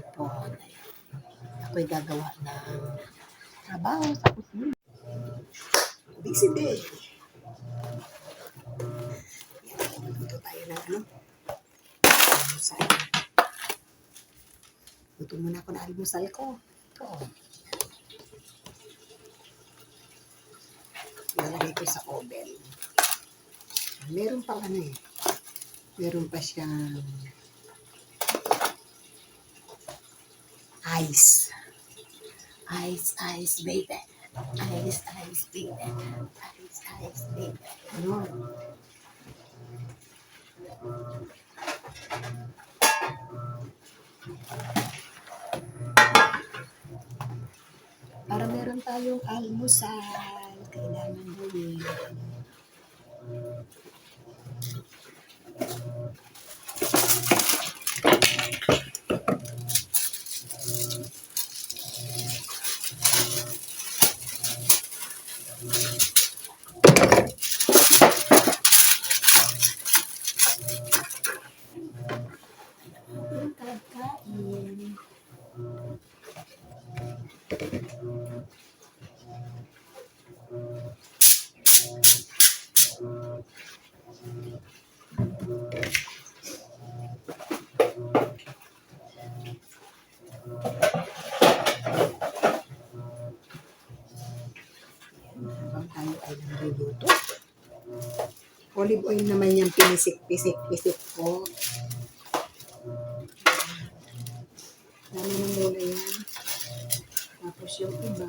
cellphone. Ako'y gagawa ng trabaho sa kusina. Busy day. Ayan, Luto tayo ng ano. Almusal. Luto muna ako ng almusal ko. Ito. Lalagay ko sa oven. Meron pang ano eh. Meron pa siyang ice. Ice, ice, baby. Ice, ice, baby. Ice, ice, baby. Ano? Para meron tayong almusal, kailangan gawin. Olive oil naman yung pinisik-pisik-pisik ko. Dami ng muna yan. Yung iba.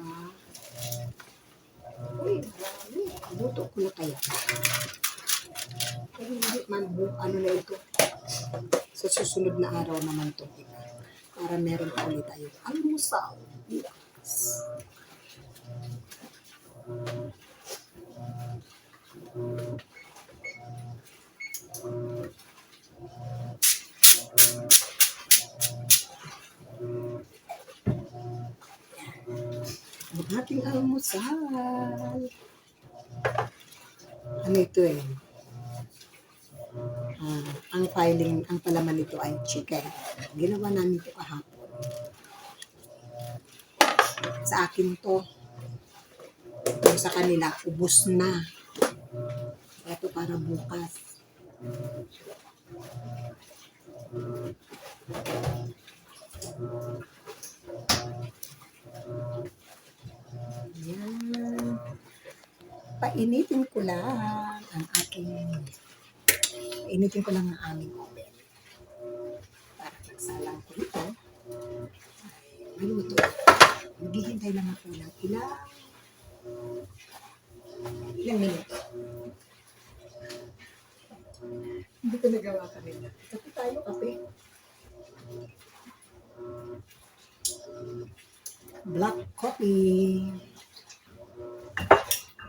Uy, marami. Luto ko na kaya. Pero hindi man, ano na ito. Sa susunod na araw naman ito. Diba? Para meron pa ulit tayo. Almusal. Ating almusal. Ano ito eh? Ah, ang filing, ang palaman nito ay chicken. Ginawa namin ito kahapon. Sa akin to. Yung sa kanila, ubos na. Ito para bukas. Yan. Painitin ko lang ang aking painitin ko lang ang aming oven. Para pagsalang ko ito, ay maluto. Maghihintay lang ako ng ilang ilang minuto. Hindi ko nagawa kanina. Kape tayo, kape. Black coffee.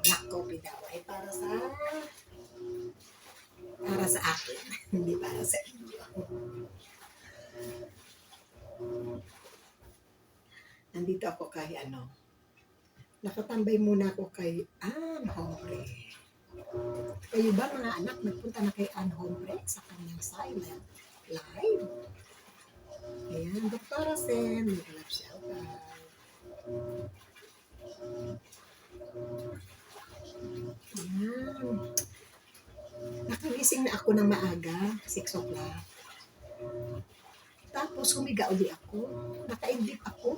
Black coffee daw ay para sa akin, hindi para sa inyo. Nandito ako kay ano. Nakatambay muna ako kay Ann Hombre. Kayo ba mga anak, nagpunta na kay Ann Hombre sa kanyang silent live? Ayan, Dr. Sen, nag-love shout out. Ayan. Nakagising na ako ng maaga, 6 o'clock. Tapos humiga uli ako. Nakaidlip ako.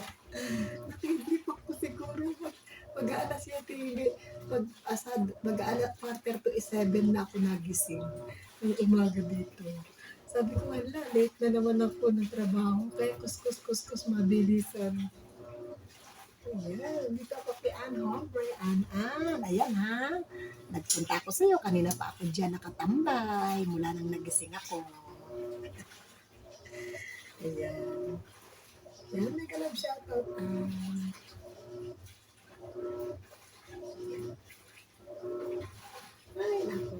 Nakaidlip ako siguro. Mag, mag-aalas yung TV. Pag asad, mag-aalas quarter to 7 na ako nagising. Ng umaga dito. Sabi ko, wala, late na naman ako ng trabaho. Kaya kuskus kuskus mabilisan. Ayan, dito ako kay Ann Hombre. Ann, Ann, ayan ha. Nagpunta ako sa'yo. Kanina pa ako dyan nakatambay. Mula nang nagising ako. Ayan. Ayan, nag-love shoutout. Ann. Ay, naku.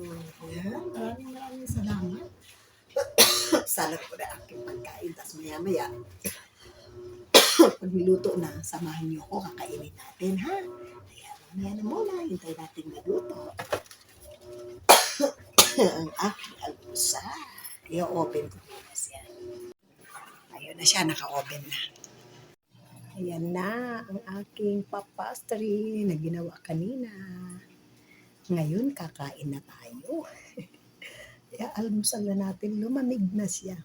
Ayan, maraming maraming salamat. Salad ko na aking pagkain. Tapos maya-maya, pag niluto na, samahan niyo ako, kakainin natin, ha? Ayan, mamaya na muna, hintay natin maluto. Ang aking almusal. i-open ko. Yes, yan. Ayun na siya, naka-open na. Ayan na ang aking papastry na ginawa kanina. Ngayon, kakain na tayo. Kaya almusal na natin, lumamig na siya.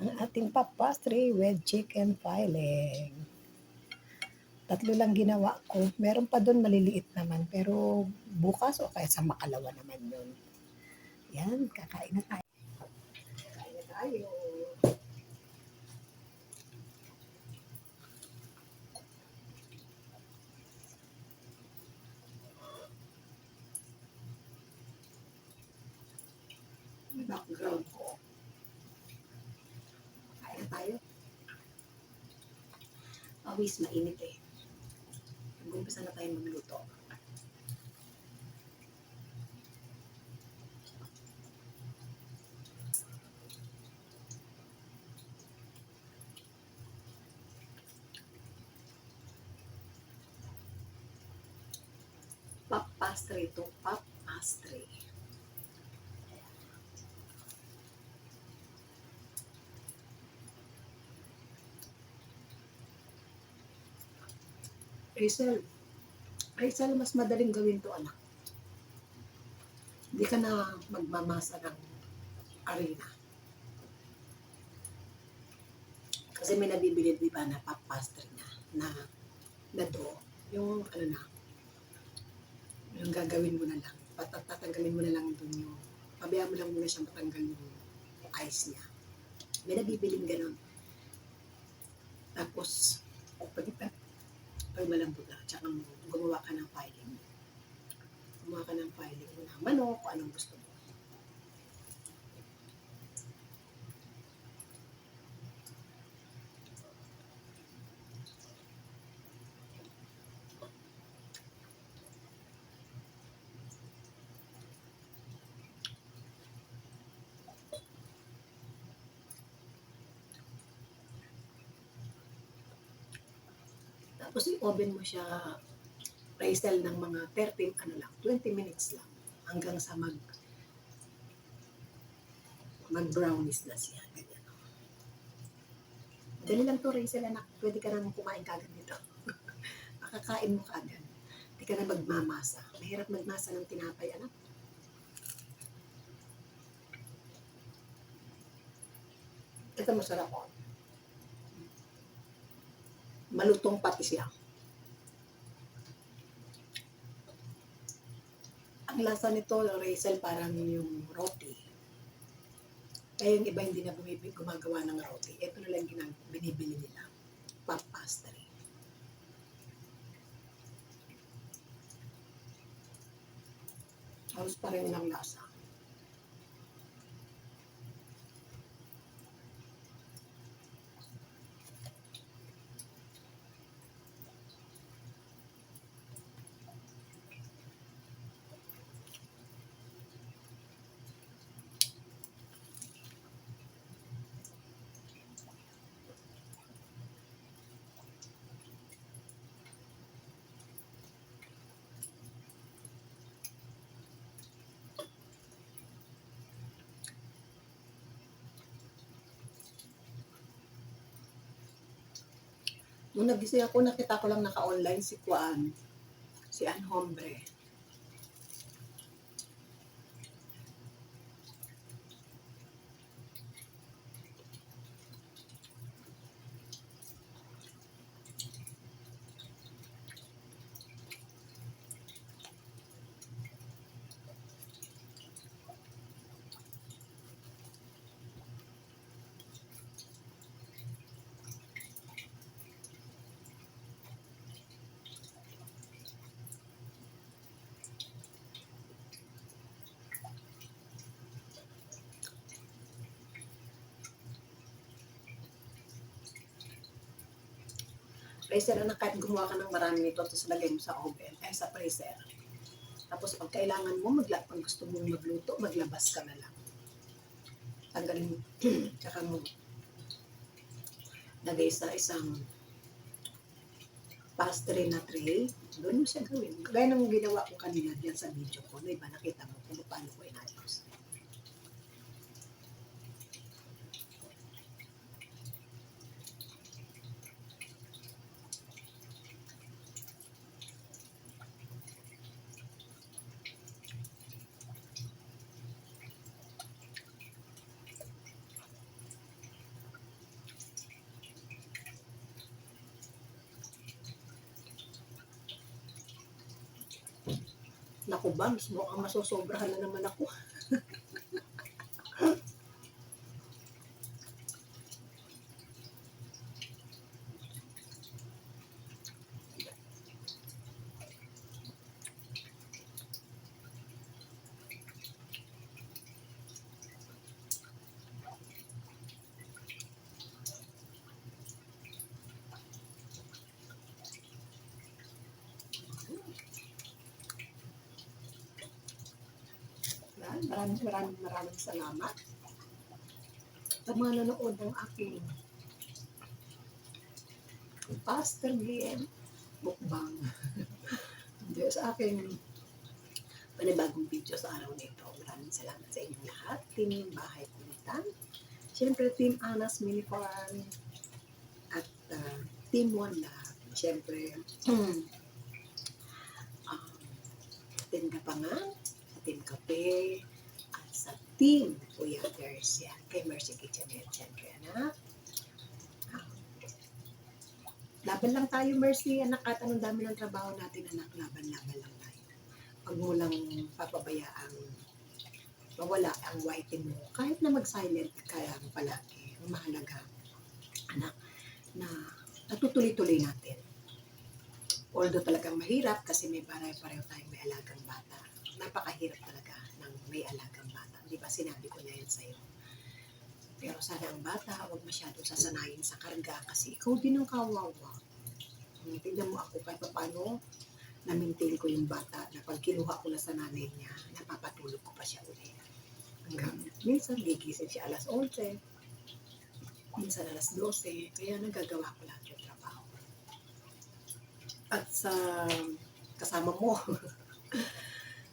Ang ating papastry with chicken filling. Tatlo lang ginawa ko. Meron pa doon maliliit naman. Pero bukas o kaya sa makalawa naman yun. Yan, kakain na tayo. Kakain na tayo. Background ko. Kakain na tayo. Pawis, mainit eh. Mag-umpisa na tayo magluto. Pop pastry to Hazel, Hazel, mas madaling gawin to anak. Hindi ka na magmamasa ng arena. Kasi may nabibili, di ba, na pop pastry na, na, na dough. Yung, ano na, yung gagawin mo na lang. Pat- Tatanggalin mo na lang dun yung, pabayaan mo lang muna siyang matanggal yung ice niya. May nabibiling ganun. Tapos, pag, malambot na, tsaka mo, gumawa ka ng filing. Gumawa ka ng filing mo ng manok, kung anong gusto mo. Tapos i-oven mo siya Rachel ng mga 13, ano lang, 20 minutes lang. Hanggang sa mag mag-brownies na siya. Ganyan. Dali lang to, Rachel, anak. Pwede ka naman kumain kagad nito. Makakain mo kagad. Hindi ka na magmamasa. Mahirap magmasa ng tinapay, anak. Ito masarap oh. Malutong pati siya. Ang lasa nito, Rachel, parang yung roti. Kaya yung iba hindi na bumibig gumagawa ng roti. Ito na lang ginag binibili nila. Pop pastry. Halos pareho ng lasa. Nung nagising ako, nakita ko lang naka-online si Kuan, si Ann Freezer na kahit gumawa ka ng marami nito, tapos lagay mo sa oven, ay sa freezer. Tapos pag kailangan mo, magla pag gusto mong magluto, maglabas ka na lang. Tanggalin mo, tsaka mo lagay sa isang pastry na tray. Doon mo siya gawin. Gaya ng ginawa ko kanina diyan sa video ko. Na iba nakita mo kung paano ko inayos. Naku, Bams, mukhang masosobrahan na naman ako. Yan, Maraming maraming maraming salamat. Sa mga nanonood ng aking Pastor Glenn Mukbang. Hindi, sa aking panibagong video sa araw na ito. Maraming salamat sa inyong lahat. Team Bahay Kulitan. Siyempre, Team Anas Mini. At uh, Team Lab. Siyempre, um, Team Kapangan Team Kape, at sa Team Kuya Garcia, kay Mercy Kitchenette, syempre, anak. Laban lang tayo, Mercy, anak, at anong dami ng trabaho natin, anak, laban-laban lang tayo. Huwag mo lang papabayaan mawala ang whiting mo. Kahit na mag-silent ka lang palagi, ang mahalaga, anak, na natutuloy-tuloy natin. Although talagang mahirap kasi may pareho-pareho tayong may alagang bata. Napakahirap talaga ng may alagang bata. Di ba sinabi ko na yan sa'yo? Pero sana ang bata, huwag masyadong sasanayin sa karga kasi ikaw din ang kawawa. Tignan mo ako kahit paano na-maintain ko yung bata na pag kinuha ko na sa nanay niya, napapatulog ko pa siya ulit. Hanggang minsan gigising siya alas 11, minsan alas 12, kaya nagagawa ko lahat yung trabaho at sa kasama mo.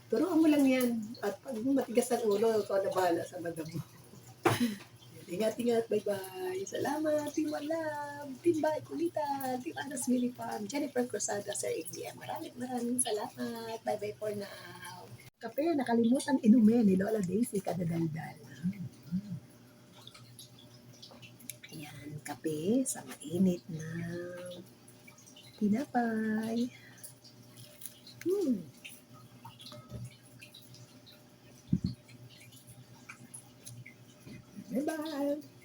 Turuan mo lang yan. At pag matigas ang ulo, ikaw na bahala sa madam mo. Ingat-ingat. Bye-bye. Salamat. Team Walab. Team Bay Kulita. Team Anas Mini Farm. Jennifer Cruzada, Sir India. Maraming maraming salamat. Bye-bye for now. Kape, nakalimutan inumin ni Lola Daisy kadadaldal. Ayan, kape sa mainit na tinapay. Hmm. Bye-bye.